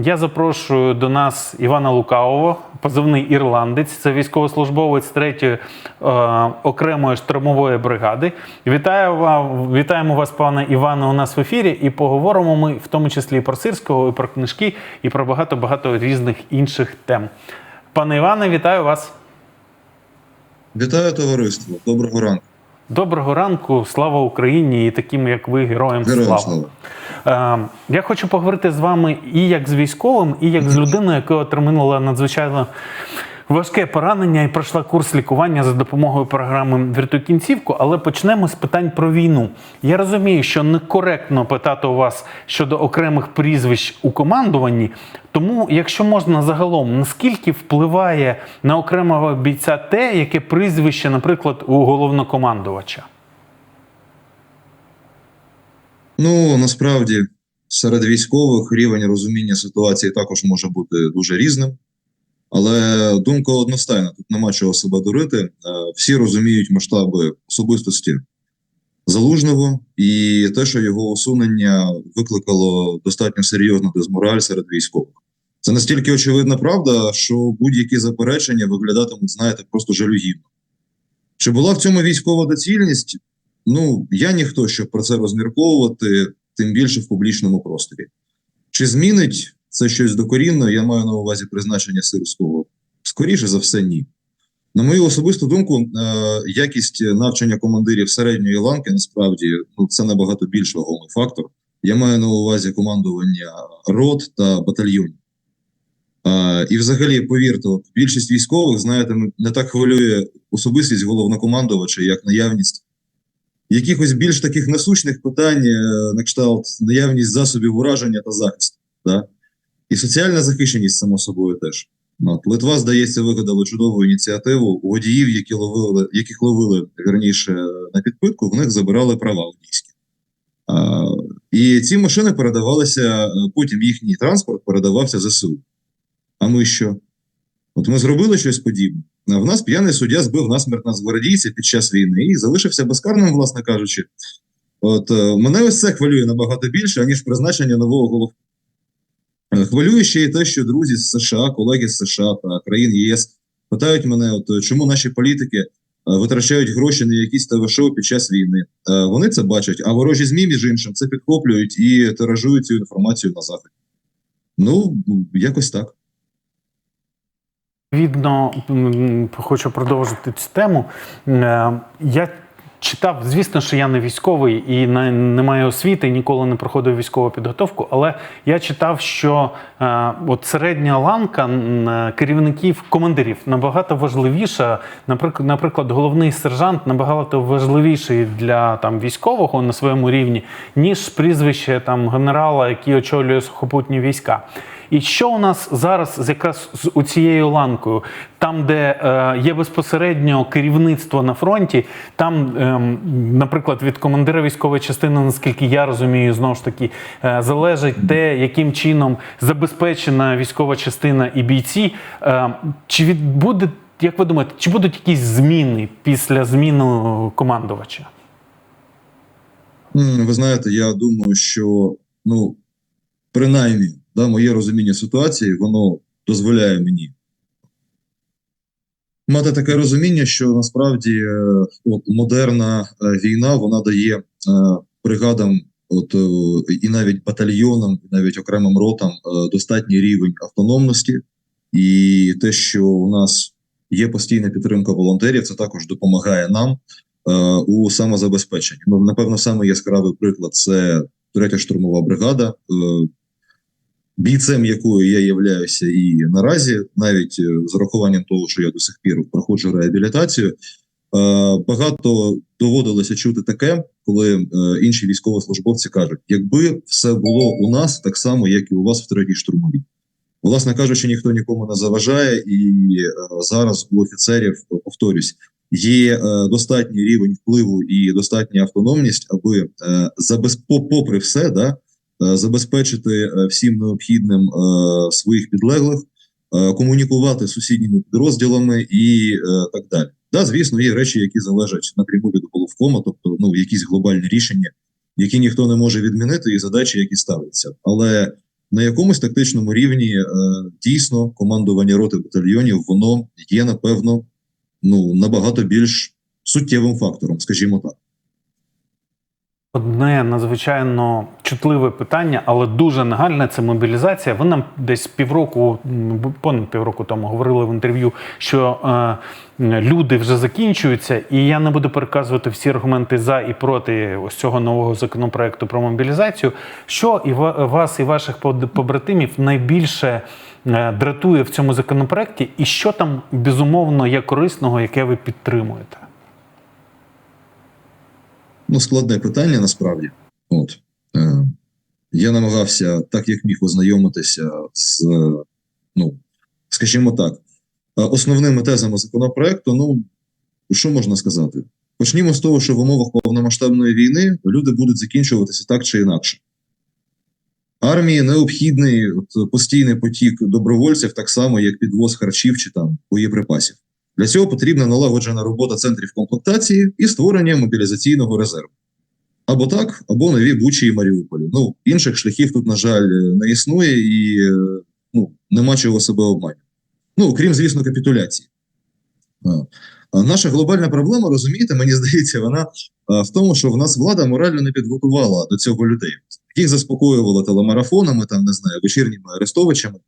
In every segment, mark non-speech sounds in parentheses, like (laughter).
Я запрошую до нас Івана Лукавого, позивний ірландець. Це військовослужбовець 3-ї е, окремої штурмової бригади. Вітаю вам, вітаємо вас, пане Іване, у нас в ефірі. І поговоримо ми в тому числі і про сирського, і про книжки, і про багато багато різних інших тем. Пане Іване, вітаю вас. Вітаю товариство. Доброго ранку. Доброго ранку, слава Україні і таким, як ви, героям Героям слава. слава. Е, Я хочу поговорити з вами і як з військовим, і як з людиною, яка отримала надзвичайно важке поранення і пройшла курс лікування за допомогою програми «Врятуй кінцівку. Але почнемо з питань про війну. Я розумію, що некоректно питати у вас щодо окремих прізвищ у командуванні. Тому, якщо можна загалом, наскільки впливає на окремого бійця те, яке прізвище, наприклад, у головнокомандувача? Ну насправді серед військових рівень розуміння ситуації також може бути дуже різним. Але думка одностайна, тут нема чого себе дурити. Е, Всі розуміють масштаби особистості залужного і те, що його усунення викликало достатньо серйозну дезмораль серед військових. Це настільки очевидна правда, що будь-які заперечення виглядатимуть, знаєте, просто жалюгідно. Чи була в цьому військова доцільність? Ну, я ніхто, щоб про це розмірковувати, тим більше в публічному просторі. Чи змінить це щось докорінно? Я маю на увазі призначення сирського. Скоріше за все, ні. На мою особисту думку, е, якість навчання командирів середньої ланки насправді ну, це набагато більш вагомий фактор. Я маю на увазі командування рот та батальйонів. Е, і, взагалі, повірте, більшість військових, знаєте, не так хвилює особистість головнокомандувача, як наявність якихось більш таких насущних питань, е, на кшталт наявність засобів ураження та захисту. Да? І соціальна захищеність, само собою, теж. От, Литва, здається, вигадала чудову ініціативу. У водіїв, які ловили, яких ловили верніше на підпитку, в них забирали права водійські. А, і ці машини передавалися, е, потім їхній транспорт передавався ЗСУ. А ми що? От ми зробили щось подібне. В нас п'яний суддя збив насмерть нацгвардійця під час війни і залишився безкарним, власне кажучи. От е, мене ось це хвилює набагато більше, ніж призначення нового голови. Хвилює ще й те, що друзі з США, колеги з США та країн ЄС питають мене, от е, чому наші політики е, витрачають гроші на якісь ТВ-шоу під час війни. Вони це бачать, а ворожі ЗМІ, між іншим, це підхоплюють і тиражують цю інформацію на заході. Ну, якось так. Відно хочу продовжити цю тему. Е, Я читав, звісно, що я не військовий і не, маю освіти, ніколи не проходив військову підготовку, але я читав, що е, от середня ланка е, керівників командирів набагато важливіша. Наприклад, головний сержант набагато важливіший для там військового на своєму рівні, ніж прізвище там генерала, який очолює сухопутні війська. І що у нас зараз якраз з у цією ланкою, там, де е, є безпосередньо керівництво на фронті, там, ем, наприклад, від командира військової частини, наскільки я розумію, знову ж таки е, залежить те, яким чином забезпечена військова частина і бійці. Е, чи від буде, як ви думаєте, чи будуть якісь зміни після зміни командувача? Ви знаєте, я думаю, що ну, принаймні, да, моє розуміння ситуації, воно дозволяє мені мати таке розуміння, що насправді е, от, модерна е, війна вона дає е, бригадам, от, і навіть батальйонам, і навіть окремим ротам достатній рівень автономності, і те, що у нас є постійна підтримка волонтерів, це також допомагає нам у самозабезпеченні. Ну, напевно, саме яскравий приклад це третя штурмова бригада, бійцем якої я являюся і наразі, навіть е, з урахуванням того, що я до сих пір проходжу реабілітацію. е, Багато доводилося чути таке, коли е, інші військовослужбовці кажуть: якби все було у нас так само, як і у вас в третій штурмовій. Власне кажучи, ніхто нікому не заважає, і зараз у офіцерів, повторюсь, є достатній рівень впливу і достатня автономність, аби попри все, да, забезпечити е, всім необхідним е, своїх підлеглих, е, комунікувати з сусідніми підрозділами і е, так далі. Да, звісно, є речі, які залежать напряму від головкома, тобто ну якісь глобальні рішення, які ніхто не може відмінити, і задачі, які ставляться. Але на якомусь тактичному рівні е, дійсно командування роти батальйонів воно є, напевно, ну, набагато більш суттєвим фактором, скажімо так. Одне надзвичайно чутливе питання, але дуже нагальне це мобілізація. Ви нам десь півроку, понад півроку тому говорили в інтерв'ю, що е, люди вже закінчуються, і я не буду переказувати всі аргументи за і проти ось цього нового законопроекту про мобілізацію. Що і ва- вас, і ваших побратимів найбільше е, дратує в цьому законопроекті, і що там безумовно є корисного, яке ви підтримуєте? Ну, складне питання насправді. От е, я намагався, так як міг ознайомитися з, ну, скажімо так, е, основними тезами законопроекту. Ну, що можна сказати? Почнімо з того, що в умовах повномасштабної війни люди будуть закінчуватися так чи інакше. Армії необхідний от, постійний потік добровольців, так само, як підвоз харчів чи там боєприпасів. Для цього потрібна налагоджена робота центрів комплектації і створення мобілізаційного резерву. Або так, або нові Бучі і Маріуполі. Ну, інших шляхів тут, на жаль, не існує і е, ну, нема чого себе обманювати. Ну, крім, звісно, капітуляції. Наша глобальна проблема, розумієте, мені здається, вона в тому, що в нас влада морально не підготувала до цього людей. Їх заспокоювала телемарафонами, там, не знаю, вечірніми арестовичами,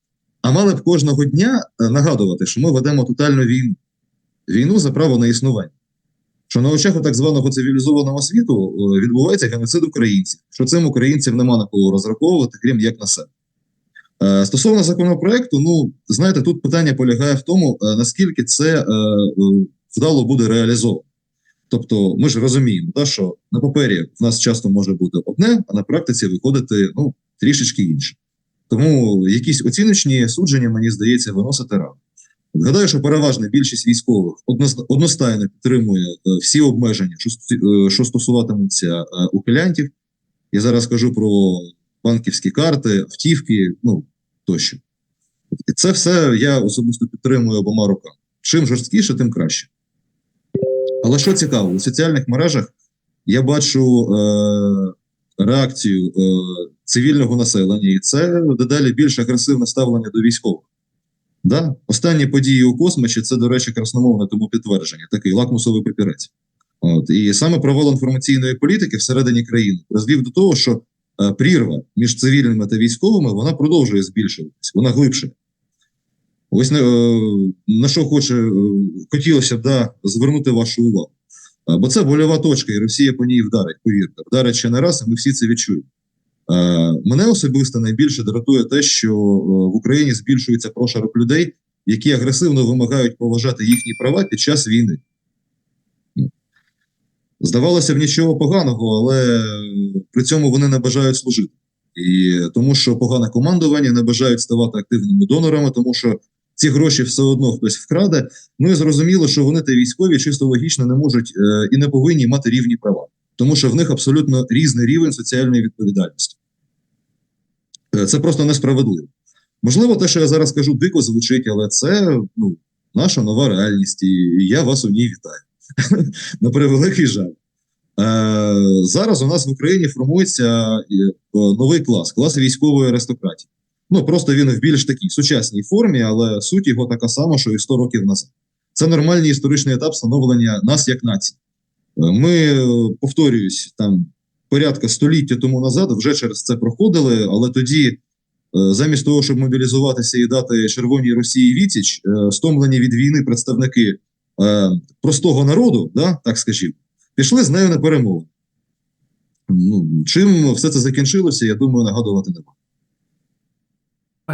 а мали б кожного дня е, нагадувати, що ми ведемо тотальну війну. Війну за право на існування що на очах у так званого цивілізованого світу е, відбувається геноцид українців, що цим українцям нема на кого розраховувати, крім як на себе. Е, Стосовно законопроекту, ну знаєте, тут питання полягає в тому, е, наскільки це вдало буде реалізовано. Тобто, ми ж розуміємо, та, що на папері в нас часто може бути одне, а на практиці виходити ну, трішечки інше. Тому якісь оціночні судження, мені здається, виносити рано. Гадаю, що переважна більшість військових одностайно підтримує е, всі обмеження, що, е, стосуватимуться е, ухилянтів. Я зараз кажу про банківські карти, автівки, ну тощо. І це все я особисто підтримую обома руками. Чим жорсткіше, тим краще. Але що цікаво, у соціальних мережах я бачу е, реакцію е, цивільного населення, і це дедалі більш агресивне ставлення до військових. Да? Останні події у космосі це, до речі, красномовне тому підтвердження, такий лакмусовий папірець. От і саме провал інформаційної політики всередині країни призвів до того, що е, прірва між цивільними та військовими вона продовжує збільшуватись, вона глибше. Ось на, е, на що хоче, е, хотілося б да, звернути вашу увагу. Е, Бо це больова точка, і Росія по ній вдарить, повірте. Вдарить ще не раз, і ми всі це відчуємо. Е, Мене особисто найбільше дратує те, що е, в Україні збільшується прошарок людей, які агресивно вимагають поважати їхні права під час війни. Здавалося б, нічого поганого, але при цьому вони не бажають служити. І тому, що погане командування не бажають ставати активними донорами, тому що ці гроші все одно хтось вкраде. Ну і зрозуміло, що вони та військові чисто логічно не можуть е, і не повинні мати рівні права, тому що в них абсолютно різний рівень соціальної відповідальності. Е, Це просто несправедливо. Можливо, те, що я зараз кажу, дико звучить, але це ну, наша нова реальність, і я вас у ній вітаю. (laughs) На превеликий жаль. Е, зараз у нас в Україні формується е, новий клас, клас військової аристократії. Ну просто він в більш такій сучасній формі, але суть його така сама, що і 100 років назад. Це нормальний історичний етап становлення нас як нації. Ми, е, повторююсь, там порядка століття тому назад вже через це проходили, але тоді, е, замість того, щоб мобілізуватися і дати Червоній Росії відсіч, е, стомлені від війни представники простого народу, да, так скажімо, пішли з нею на перемовини. Ну, чим все це закінчилося, я думаю, нагадувати нема.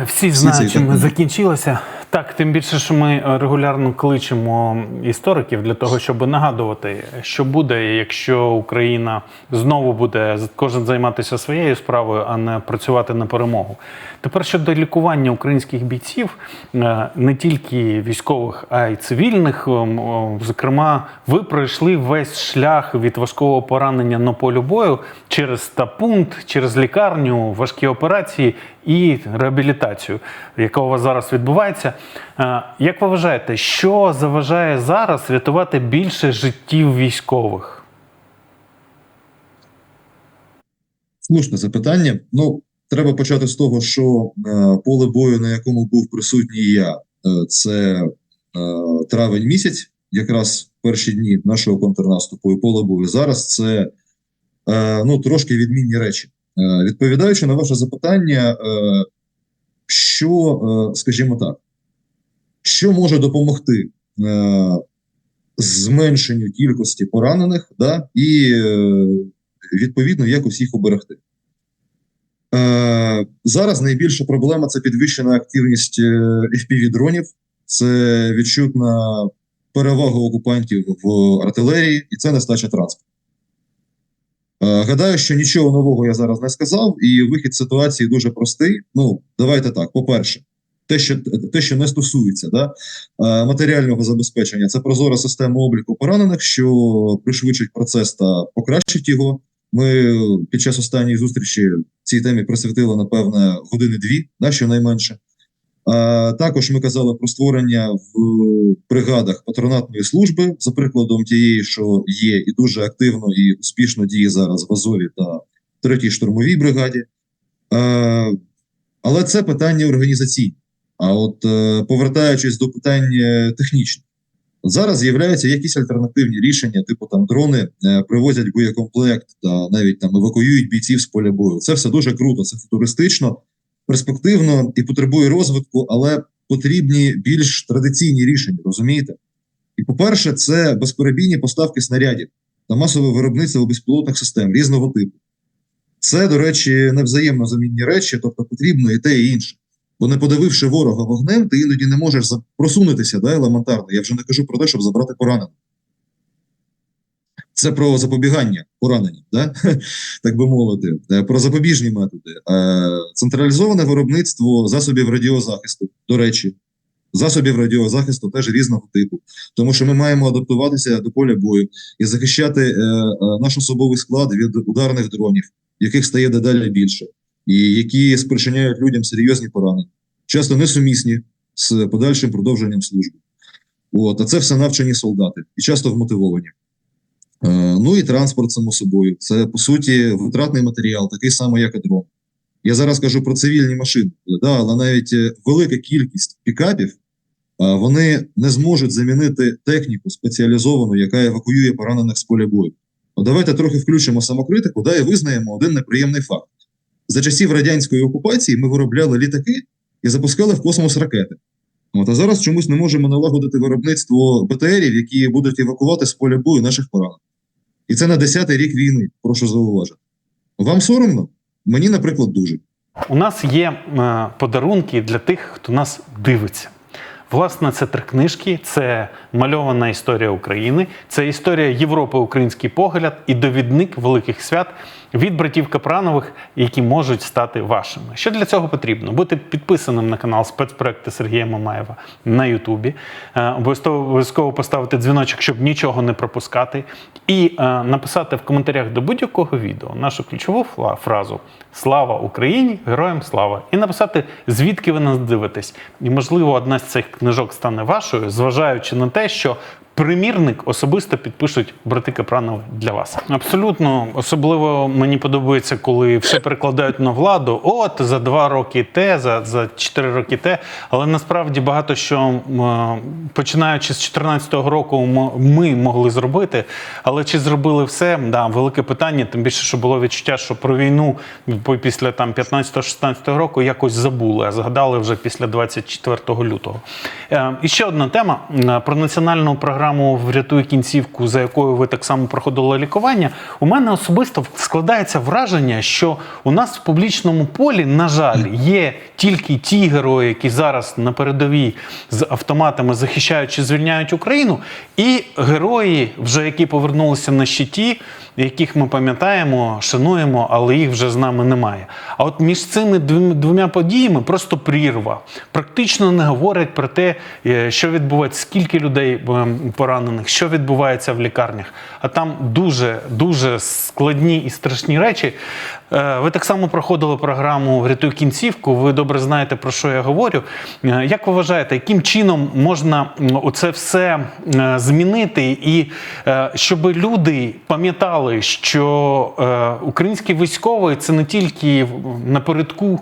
Всі Всі знають, чим закінчилося. Так, тим більше, що ми е, регулярно кличемо істориків для того, щоб нагадувати, що буде, якщо Україна знову буде кожен займатися своєю справою, а не працювати на перемогу. Тепер щодо лікування українських бійців, е, не тільки військових, а й цивільних. ем, Зокрема, ви пройшли весь шлях від важкого поранення на полю бою через стапункт, через лікарню, важкі операції і реабілітацію, яка у вас зараз відбувається. Е, Як ви вважаєте, що заважає зараз рятувати більше життів військових? Слушне запитання. Ну, треба почати з того, що е, поле бою, на якому був присутній я, е, це травень місяць, якраз перші дні нашого контрнаступу і поле бою. Зараз це ну, трошки відмінні речі. Відповідаючи на ваше запитання, що, скажімо так, що може допомогти е, зменшенню кількості поранених, да, і е, відповідно як усіх уберегти. Е, зараз найбільша проблема це підвищена активність е, FPV-дронів, це відчутна перевага окупантів в артилерії, і це нестача транспорту. Е, гадаю, що нічого нового я зараз не сказав, і вихід ситуації дуже простий. Ну, давайте так. По-перше, те, що, те, що не стосується да, е, матеріального забезпечення, це прозора система обліку поранених, що пришвидшить процес та покращить його. Ми під час останньої зустрічі цій темі присвятили, напевне, години-дві, да, щонайменше. А, також ми казали про створення в бригадах патронатної служби, за прикладом тієї, що є і дуже активно і успішно діє зараз в Азові та третій штурмовій бригаді. А, але це питання організаційне. А от е, повертаючись до питань е, технічних, зараз з'являються якісь альтернативні рішення, типу там дрони е, привозять боєкомплект та навіть там евакуюють бійців з поля бою. Це все дуже круто, це футуристично, перспективно і потребує розвитку, але потрібні більш традиційні рішення, розумієте? І по-перше, це безперебійні поставки снарядів та масове виробництво безпілотних систем різного типу. Це, до речі, невзаємно замінні речі, тобто потрібно і те, і інше. Бо не подививши ворога вогнем, ти іноді не можеш просунутися да, елементарно. Я вже не кажу про те, щоб забрати поранених. Це про запобігання пораненням, да? (laughs) так би мовити, Е, про запобіжні методи. Е, Централізоване виробництво засобів радіозахисту, до речі, засобів радіозахисту теж різного типу, тому що ми маємо адаптуватися до поля бою і захищати е, наш особовий склад від ударних дронів, яких стає дедалі більше і які спричиняють людям серйозні поранення, часто несумісні з подальшим продовженням служби. От, а це все навчені солдати і часто вмотивовані. Е, ну і транспорт, само собою. Це по суті витратний матеріал, такий самий, як і дрон. Я зараз кажу про цивільні машини, да, але навіть е, велика кількість пікапів е, вони не зможуть замінити техніку спеціалізовану, яка евакуює поранених з поля бою. От давайте трохи включимо самокритику да, і визнаємо один неприємний факт. За часів радянської окупації ми виробляли літаки і запускали в космос ракети. От, а зараз чомусь не можемо налагодити виробництво БТРів, які будуть евакувати з поля бою наших поранених. І це на 10-й рік війни, прошу зауважити. Вам соромно? Мені, наприклад, дуже. У нас є е, подарунки для тих, хто нас дивиться. Власне, це три книжки: це мальована історія України, це історія Європи, український погляд і довідник великих свят від братів Капранових, які можуть стати вашими. Що для цього потрібно? Бути підписаним на канал спецпроекти Сергія Мамаєва на Ютубі. Е, Обов'язково поставити дзвіночок, щоб нічого не пропускати, і е, написати в коментарях до будь-якого відео нашу ключову фразу Слава Україні! Героям слава! І написати, звідки ви нас дивитесь. І, можливо, одна з цих книжок стане вашою, зважаючи на те, що примірник особисто підпишуть брати Капранови для вас. Абсолютно, особливо мені подобається, коли все перекладають на владу. От за два роки те, за, за чотири роки те. Але насправді багато що починаючи з 2014 року ми могли зробити. Але чи зробили все? Да, велике питання. Тим більше, що було відчуття, що про війну після там 15-16 року якось забули, а згадали вже після 24 лютого. Е, і ще одна тема Е, про національну програму Врятуй кінцівку, за якою ви так само проходили лікування. У мене особисто складається враження, що у нас в публічному полі, на жаль, є тільки ті герої, які зараз на передовій з автоматами захищають чи звільняють Україну, і герої, вже які повернулися на щиті, яких ми пам'ятаємо, шануємо, але їх вже з нами немає. А от між цими двом- двома подіями просто прірва. Практично не говорять про те, е, що відбувається, скільки людей е, поранених, що відбувається в лікарнях. А там дуже дуже складні і страшні речі. Е, Ви так само проходили програму Врятуй кінцівку. Ви добре знаєте про що я говорю. Е, Як ви вважаєте, яким чином можна оце все е, змінити, і щоб люди пам'ятали, що український військовий це не тільки напередку,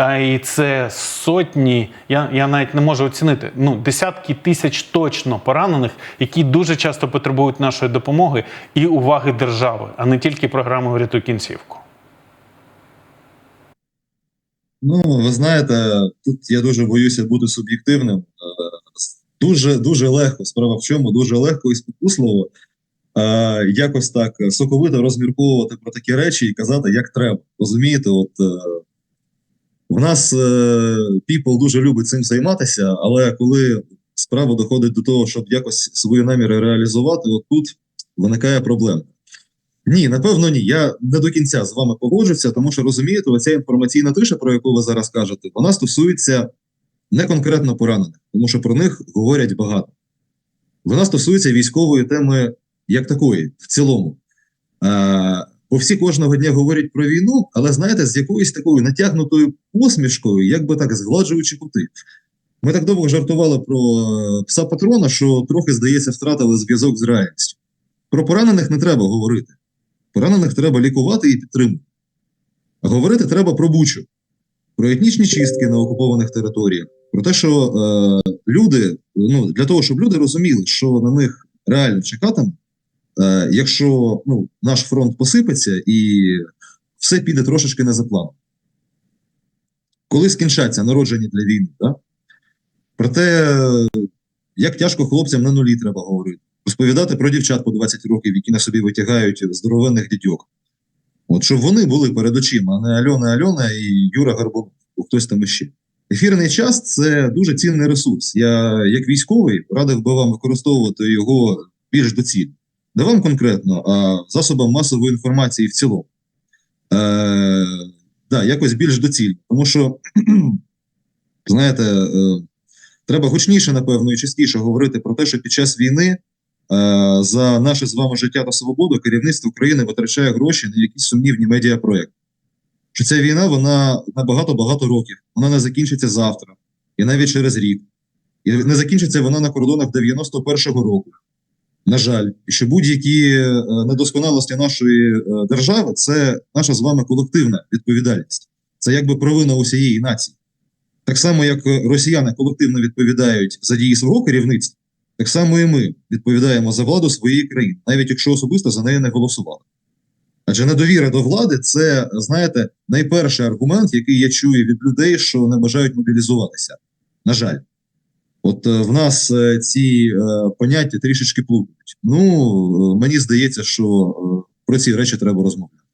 і це сотні, я, я навіть не можу оцінити. Ну, десятки тисяч точно поранених, які дуже часто потребують нашої допомоги і уваги держави, а не тільки програми Врятуй кінцівку. Ну, ви знаєте, тут я дуже боюся бути суб'єктивним. Е, Дуже дуже легко. Справа в чому, дуже легко і спокусливо е, якось так соковито розмірковувати про такі речі і казати, як треба. Розумієте, от е, в нас е, people дуже любить цим займатися, але коли справа доходить до того, щоб якось свої наміри реалізувати, от тут виникає проблема. Ні, напевно, ні. Я не до кінця з вами погоджуся, тому що розумієте, оця інформаційна тиша, про яку ви зараз кажете, вона стосується не конкретно поранених, тому що про них говорять багато. Вона стосується військової теми як такої, в цілому. Е, бо всі кожного дня говорять про війну, але знаєте, з якоюсь такою натягнутою посмішкою, як би так згладжуючи кути. Ми так довго жартували про е, пса патрона, що трохи, здається, втратили зв'язок з реальністю. Про поранених не треба говорити. Поранених треба лікувати і підтримувати. А говорити треба про бучу, про етнічні чистки на окупованих територіях, про те, що е, люди, ну для того, щоб люди розуміли, що на них реально чекатиме, якщо ну, наш фронт посипеться і все піде трошечки не за планом. Коли скінчаться народжені для війни, да? про те, як тяжко хлопцям на нулі треба говорити розповідати про дівчат по 20 років, які на собі витягають здоровенних дідьок. От щоб вони були перед очима, а не Альона Альона і Юра Горбунов, хтось там іще. Ефірний час це дуже цінний ресурс. Я, як військовий, радив би вам використовувати його більш доцільно. Не вам конкретно, а засобам масової інформації в цілому. Е, да, якось більш доцільно. Тому що, (clears throat) знаєте, е, треба гучніше, напевно, і частіше говорити про те, що під час війни е, за наше з вами життя та свободу керівництво України витрачає гроші на якісь сумнівні медіапроекти. Що ця війна вона на багато-багато років, вона не закінчиться завтра, і навіть через рік. І не закінчиться вона на кордонах 91-го року. На жаль, що будь-які е, недосконалості нашої е, держави це наша з вами колективна відповідальність. Це якби провина усієї нації. Так само, як росіяни колективно відповідають за дії свого керівництва, так само і ми відповідаємо за владу своєї країни, навіть якщо особисто за неї не голосували. Адже недовіра до влади це, знаєте, найперший аргумент, який я чую від людей, що не бажають мобілізуватися. На жаль, от е, в нас е, ці е, поняття трішечки плутають. Ну, мені здається, що про ці речі треба розмовляти.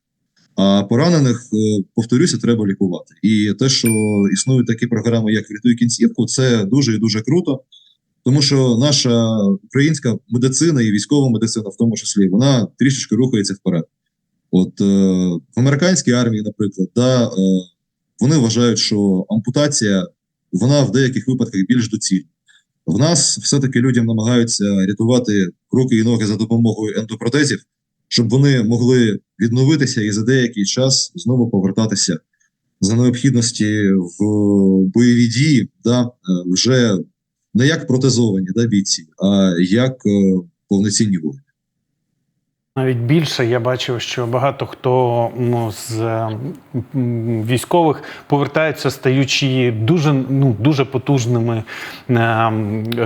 А поранених, повторюся, треба лікувати. І те, що існують такі програми, як «Врятуй кінцівку, це дуже і дуже круто. Тому що наша українська медицина і військова медицина, в тому числі, вона трішечки рухається вперед. От е, в американській армії, наприклад, да, е, вони вважають, що ампутація вона в деяких випадках більш доцільна. В нас все-таки людям намагаються рятувати руки і ноги за допомогою ендопротезів, щоб вони могли відновитися і за деякий час знову повертатися за необхідності в бойові дії, да, е, вже не як протезовані да, бійці, а як е, повноцінні воїни. Навіть більше я бачив, що багато хто ну, з військових повертаються, стаючи дуже ну дуже потужними, е,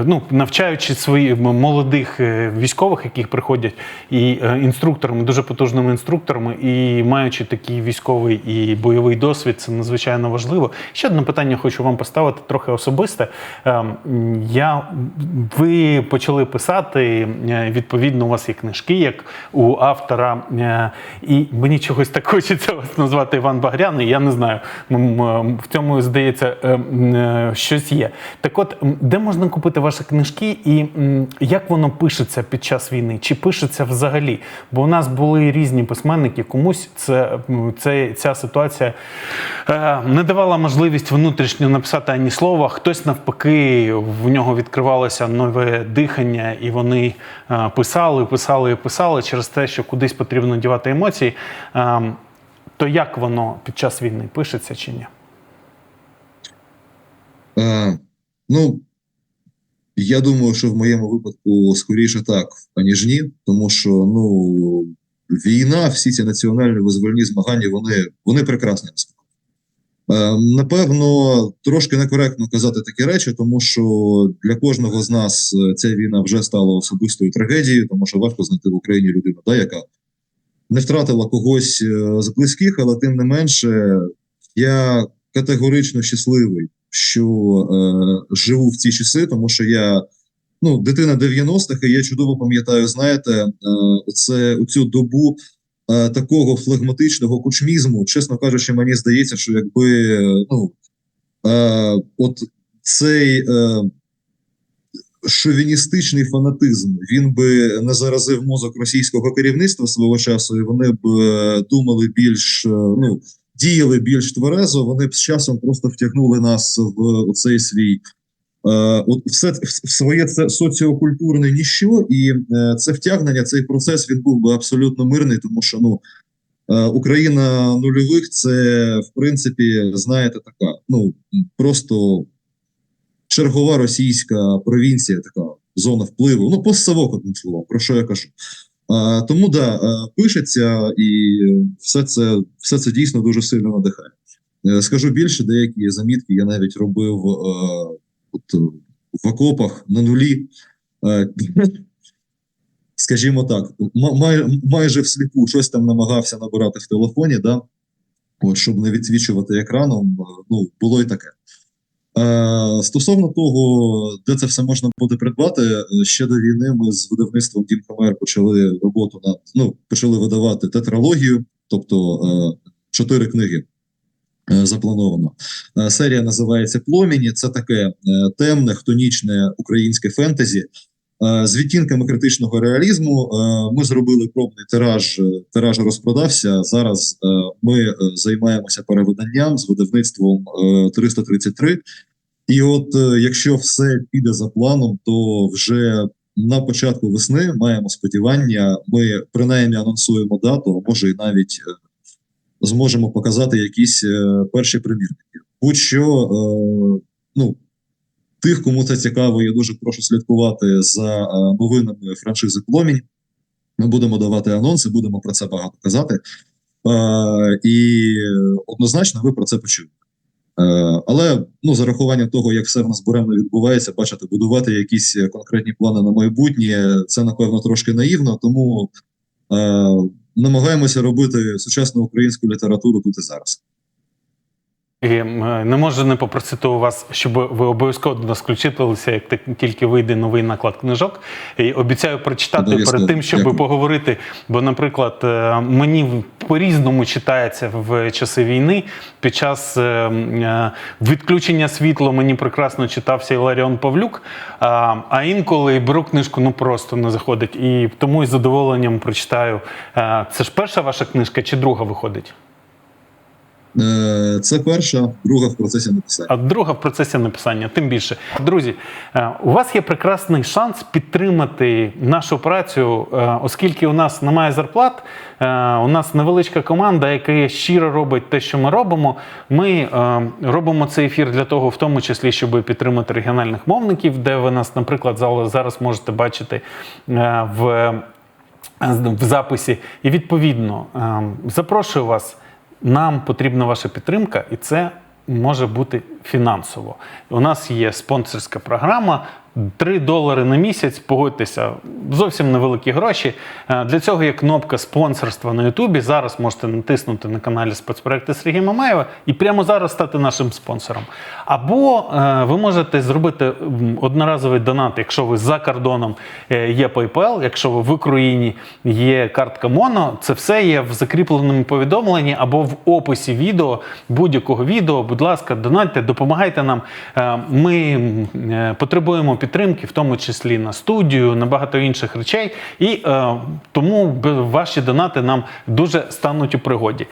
ну навчаючи своїх молодих е, військових, яких приходять, і е, інструкторами, дуже потужними інструкторами, і маючи такий військовий і бойовий досвід, це надзвичайно важливо. Ще одне питання хочу вам поставити трохи особисте. Я ви почали писати відповідно. У вас є книжки, як у автора, е, і мені чогось так хочеться вас назвати Іван Багряний. Я не знаю. В цьому здається е, е, щось є. Так, от де можна купити ваші книжки, і як воно пишеться під час війни? Чи пишеться взагалі? Бо у нас були різні письменники, комусь це, це ця ситуація не давала можливість внутрішньо написати ані слова. Хтось навпаки в нього відкривалося нове дихання, і вони писали, писали і писали через те, що кудись потрібно дівати емоції. Е, то як воно під час війни пишеться чи ні? Е, ну, я думаю, що в моєму випадку скоріше так, аніж ні, тому що ну, війна, всі ці національні визвольні змагання, вони, вони прекрасні. Е, напевно, трошки некоректно казати такі речі, тому що для кожного з нас е, ця війна вже стала особистою трагедією, тому що важко знайти в Україні людину, да, яка не втратила когось е, з близьких, але тим не менше, я категорично щасливий, що е, живу в ці часи, тому що я ну, дитина 90-х, і я чудово пам'ятаю, знаєте, е, це у цю добу е, такого флегматичного кучмізму, чесно кажучи, мені здається, що якби е, ну, е, от цей. Е, Шовіністичний фанатизм він би не заразив мозок російського керівництва свого часу, і вони б е, думали більш е, ну діяли більш тверезо. Вони б з часом просто втягнули нас в цей свій е, от все в своє це соціокультурне ніщо, і е, це втягнення, цей процес він був би абсолютно мирний, тому що ну е, Україна нульових це в принципі, знаєте, така ну просто чергова російська провінція, така зона впливу. Ну, постсавок, одним словом, про що я кажу. А, тому да, пишеться, і все це, все це дійсно дуже сильно надихає. Е, Скажу більше, деякі замітки я навіть робив е, в окопах на нулі. Е, (laughs) Скажімо так, ма- май, майже всліпу щось там намагався набирати в телефоні, да? от, щоб не відсвічувати екраном. е, Ну, було і таке. Е, Стосовно того, де це все можна буде придбати, е, ще до війни ми з видавництвом Дім Хамер почали роботу над ну почали видавати тетралогію, тобто е, чотири книги е, заплановано. Е, Серія називається Пломіні. Це таке е, темне, хтонічне українське фентезі. Е, З відтінками критичного реалізму Е, ми зробили пробний тираж. е, Тираж розпродався. Зараз е, ми е, займаємося перевиданням з видавництвом е, 333. І от е, якщо все піде за планом, то вже на початку весни маємо сподівання, ми принаймні анонсуємо дату, а може і навіть е, зможемо показати якісь е, перші примірники. Будь-що, е, ну тих, кому це цікаво, я дуже прошу слідкувати за е, новинами франшизи Пломінь. Ми будемо давати анонси, будемо про це багато казати. І однозначно ви про це почуєте. Але ну, за рахуванням того, як все в нас буремно відбувається, бачите, будувати якісь конкретні плани на майбутнє, це напевно трошки наївно, тому намагаємося робити сучасну українську літературу тут і зараз. І не можу не попросити у вас, щоб ви обов'язково до нас включилися, як тільки вийде новий наклад книжок. І обіцяю прочитати Обов'язково. перед тим, щоб Дякую. поговорити. Бо, наприклад, е, мені по-різному читається в часи війни. Під час е, е, відключення світла мені прекрасно читався Іларіон Павлюк. А, інколи беру книжку, ну просто не заходить. І тому із задоволенням прочитаю. Е, Це ж перша ваша книжка чи друга виходить? Е, це перша, друга в процесі написання. а друга в процесі написання. Тим більше, друзі, е, у вас є прекрасний шанс підтримати нашу працю, е, оскільки у нас немає зарплат. У нас невеличка команда, яка щиро робить те, що ми робимо. Ми робимо цей ефір для того, в тому числі, щоб підтримати регіональних мовників, де ви нас, наприклад, зараз можете бачити в записі. І відповідно запрошую вас. Нам потрібна ваша підтримка, і це може бути фінансово. У нас є спонсорська програма. 3 долари на місяць, погодьтеся, зовсім невеликі гроші. Е, Для цього є кнопка спонсорства на Ютубі. Зараз можете натиснути на каналі спецпроекти Сергія Мамаєва і прямо зараз стати нашим спонсором. Або е, ви можете зробити одноразовий донат, якщо ви за кордоном е, є PayPal, якщо ви в Україні є картка Моно, це все є в закріпленому повідомленні або в описі відео, будь-якого відео. Будь ласка, донатьте, допомагайте нам. Ми потребуємо підтримки, в тому числі на студію, на багато інших речей. І е, тому ваші донати нам дуже стануть у пригоді.